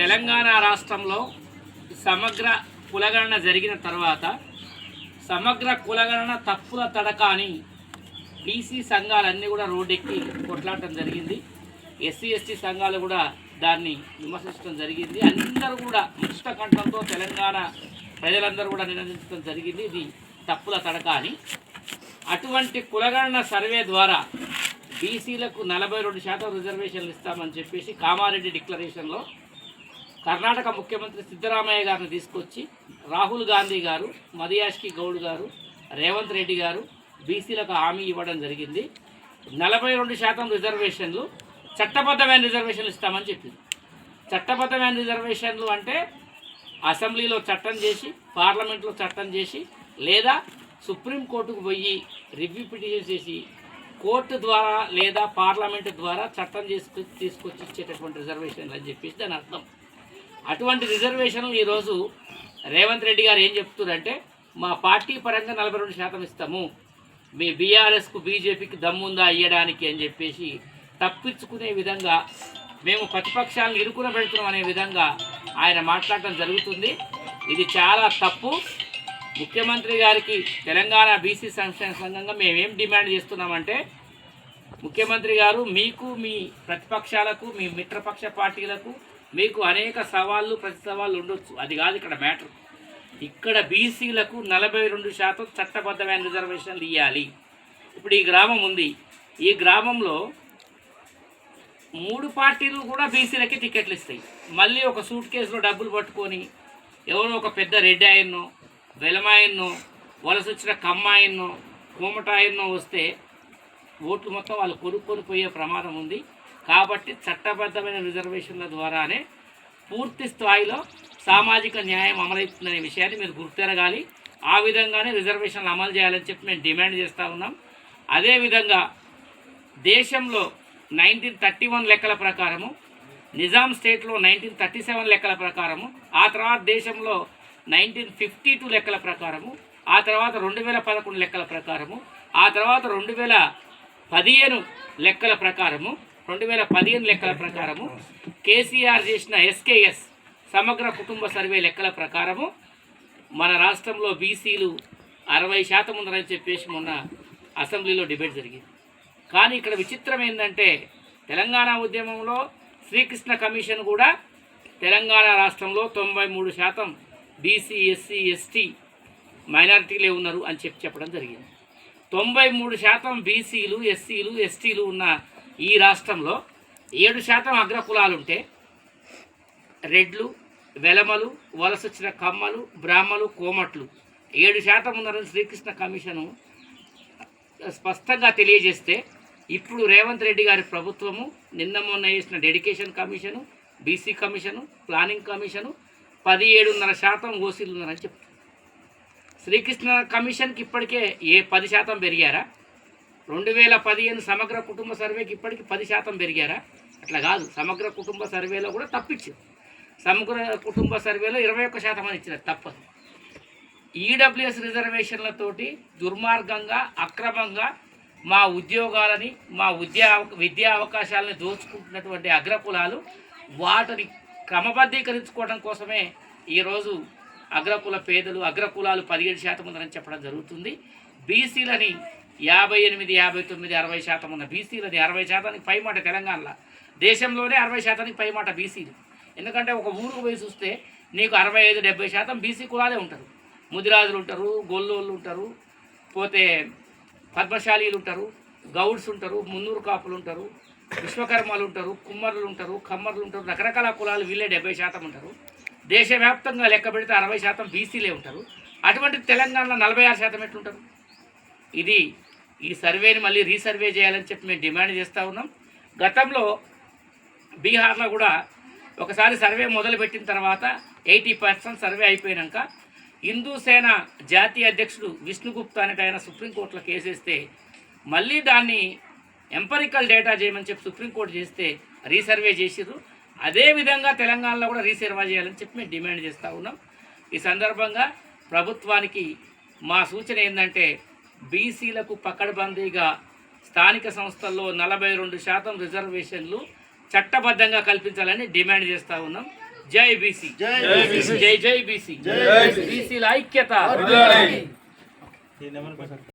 తెలంగాణ రాష్ట్రంలో సమగ్ర కులగణన జరిగిన తర్వాత సమగ్ర కులగణన తప్పుల తడక అని బీసీ సంఘాలన్నీ కూడా రోడ్డెక్కి కొట్లాడటం జరిగింది. ఎస్సీ ఎస్టీ సంఘాలు కూడా దాన్ని విమర్శించడం జరిగింది. అందరూ కూడా ముష్ట కంఠంతో తెలంగాణ ప్రజలందరూ కూడా నినందించడం జరిగింది. ఇది తప్పుల తడక అని అటువంటి కులగణన సర్వే ద్వారా బీసీలకు నలభై రెండు శాతం రిజర్వేషన్లు ఇస్తామని చెప్పేసి కామారెడ్డి డిక్లరేషన్లో కర్ణాటక ముఖ్యమంత్రి సిద్ధరామయ్య గారిని తీసుకొచ్చి రాహుల్ గాంధీ గారు మదియాష్కి గౌడ్ గారు రేవంత్ రెడ్డి గారు బీసీలకు హామీ ఇవ్వడం జరిగింది. నలభై రెండు శాతం రిజర్వేషన్లు చట్టబద్ధమైన రిజర్వేషన్లు ఇస్తామని చెప్పింది చట్టబద్ధమైన రిజర్వేషన్లు అంటే అసెంబ్లీలో చట్టం చేసి పార్లమెంట్లో చట్టం చేసి లేదా సుప్రీంకోర్టుకు పోయి రివ్యూ పిటిషన్ చేసి కోర్టు ద్వారా లేదా పార్లమెంట్ ద్వారా చట్టం చేసుకు తీసుకొచ్చి ఇచ్చేటటువంటి రిజర్వేషన్లు అని చెప్పేసి దాని అర్థం. అటువంటి రిజర్వేషన్లు ఈరోజు రేవంత్ రెడ్డి గారు ఏం చెప్తున్నారంటే మా పార్టీ పరంగా నలభై రెండు శాతం ఇస్తాము. మీ బీఆర్ఎస్కు బీజేపీకి దమ్ముందా ఇయ్యడానికి అని చెప్పేసి తప్పించుకునే విధంగా మేము ప్రతిపక్షాలను ఇరుకున పెడుతున్నాం అనే విధంగా ఆయన మాట్లాడటం జరుగుతుంది. ఇది చాలా తప్పు. ముఖ్యమంత్రి గారికి తెలంగాణ బీసీ సంక్షేమ సంఘంగా మేమేం డిమాండ్ చేస్తున్నామంటే ముఖ్యమంత్రి గారు మీకు మీ ప్రతిపక్షాలకు మీ మిత్రపక్ష పార్టీలకు మీకు అనేక సవాళ్ళు ప్రతి సవాళ్ళు ఉండొచ్చు. అది కాదు ఇక్కడ మ్యాటర్. ఇక్కడ బీసీలకు నలభై రెండు శాతం చట్టబద్ధమైన రిజర్వేషన్లు ఇవ్వాలి ఇప్పుడు ఈ గ్రామం ఉంది. ఈ గ్రామంలో మూడు పార్టీలు కూడా బీసీలకి టికెట్లు ఇస్తాయి. మళ్ళీ ఒక సూట్ కేసులో డబ్బులు పట్టుకొని ఎవరో ఒక పెద్ద రెడ్డి ఆయన్నో వెలమాయన్ను వలస వచ్చిన కమ్మాయన్నో వస్తే ఓట్లు మొత్తం వాళ్ళు కొనుక్కొని పోయే ప్రమాదం ఉంది. కాబట్టి చట్టబద్ధమైన రిజర్వేషన్ల ద్వారానే పూర్తి స్థాయిలో సామాజిక న్యాయం అమలవుతుందనే విషయాన్ని మీరు గుర్తెరగాలి. ఆ విధంగానే రిజర్వేషన్లు అమలు చేయాలని చెప్పి మేము డిమాండ్ చేస్తూ ఉన్నాం. అదేవిధంగా దేశంలో నైన్టీన్ థర్టీ వన్ లెక్కల ప్రకారము నిజాం స్టేట్లో నైన్టీన్ థర్టీ సెవెన్ లెక్కల ప్రకారము ఆ తర్వాత దేశంలో నైన్టీన్ ఫిఫ్టీ టూ లెక్కల ప్రకారము ఆ తర్వాత రెండు వేల పదకొండు లెక్కల ప్రకారము ఆ తర్వాత రెండు వేల పదిహేను లెక్కల ప్రకారము రెండు వేల పదిహేను లెక్కల ప్రకారము కేసీఆర్ చేసిన ఎస్కేఎస్ సమగ్ర కుటుంబ సర్వే లెక్కల ప్రకారము మన రాష్ట్రంలో బీసీలు అరవై శాతం ఉన్నారని చెప్పేసి మొన్న అసెంబ్లీలో డిబేట్ జరిగింది. కానీ ఇక్కడ విచిత్రం ఏంటంటే తెలంగాణ ఉద్యమంలో శ్రీకృష్ణ కమిషన్ కూడా తెలంగాణ రాష్ట్రంలో తొంభై మూడు శాతం బీసీ ఎస్సీ ఎస్టీ మైనారిటీలే ఉన్నారు అని చెప్పి చెప్పడం జరిగింది. తొంభై మూడు శాతం బీసీలు ఎస్సీలు ఎస్టీలు ఉన్న ఈ రాష్ట్రంలో ఏడు శాతం అగ్రకులాలుంటే రెడ్లు వెలమలు వలసొచ్చిన కమ్మలు బ్రాహ్మలు కోమట్లు ఏడు శాతం ఉన్నారని శ్రీకృష్ణ కమిషను స్పష్టంగా తెలియజేస్తే ఇప్పుడు రేవంత్ రెడ్డి గారి ప్రభుత్వము నిన్న మొన్న చేసిన dedication commission BC commission planning commission పదిహేడున్నర శాతం ఓసీలు ఉన్నారని చెప్తుంది శ్రీకృష్ణ కమిషన్కి ఇప్పటికే ఏ పది శాతం పెరిగారా? రెండు వేల పదిహేను సమగ్ర కుటుంబ సర్వేకి ఇప్పటికి పది శాతం పెరిగారా? అట్లా కాదు. సమగ్ర కుటుంబ సర్వేలో కూడా తప్పించింది సమగ్ర కుటుంబ సర్వేలో ఇరవై ఒక్క శాతం అని ఇచ్చినారు. తప్పదు. ఈడబ్ల్యూఎస్ రిజర్వేషన్లతోటి దుర్మార్గంగా అక్రమంగా మా ఉద్యోగాలని మా విద్యా విద్యా అవకాశాలని దోచుకుంటున్నటువంటి అగ్రకులాలు వాటిని క్రమబద్ధీకరించుకోవడం కోసమే ఈరోజు అగ్రకుల పేదలు అగ్రకులాలు పదిహేడు శాతం ఉందని చెప్పడం జరుగుతుంది. బీసీలని యాభై ఎనిమిది యాభై తొమ్మిది అరవై శాతం ఉన్న బీసీలని అరవై శాతానికి పై మాట తెలంగాణలో. దేశంలోనే అరవై శాతానికి పై మాట బీసీలు. ఎందుకంటే ఒక ఊరుకు పోయి చూస్తే నీకు అరవై ఐదు డెబ్బై శాతం బీసీ కులాలే ఉంటారు. ముదిరాజులు ఉంటారు గొల్లోళ్ళు ఉంటారు పోతే పద్మశాలీలు ఉంటారు గౌడ్స్ ఉంటారు మున్నూరు కాపులు ఉంటారు విశ్వకర్మలు ఉంటారు కుమ్మరులు ఉంటారు కమ్మరులు ఉంటారు రకరకాల కులాలు వీళ్ళే డెబ్బై శాతం ఉంటారు. దేశవ్యాప్తంగా లెక్క పెడితే అరవై శాతం బీసీలే ఉంటారు. అటువంటి తెలంగాణలో నలభై ఆరు శాతం ఎట్లుంటారు? ఇది ఈ సర్వేని మళ్ళీ రీసర్వే చేయాలని చెప్పి మేము డిమాండ్ చేస్తూ ఉన్నాం. గతంలో బీహార్లో కూడా ఒకసారి సర్వే మొదలుపెట్టిన తర్వాత ఎయిటీ పర్సెంట్ సర్వే అయిపోయాక హిందూ సేన జాతీయ అధ్యక్షుడు విష్ణుగుప్తా అనేట ఆయన సుప్రీంకోర్టులో కేసేస్తే మళ్ళీ దాన్ని ఎంపరికల్ డేటా చేయమని చెప్పి సుప్రీంకోర్టు చేస్తే రీసర్వే చేసిర్రు. అదేవిధంగా తెలంగాణలో కూడా రీసర్వే చేయాలని చెప్పి మేము డిమాండ్ చేస్తూ ఉన్నాం. ఈ సందర్భంగా ప్రభుత్వానికి మా సూచన ఏంటంటే బీసీలకు పకడ్బందీగా స్థానిక సంస్థల్లో నలభై రెండు శాతం రిజర్వేషన్లు చట్టబద్ధంగా కల్పించాలని డిమాండ్ చేస్తా ఉన్నాం. జై బీసీ. జై జై బీసీ. బీసీల ఐక్యత.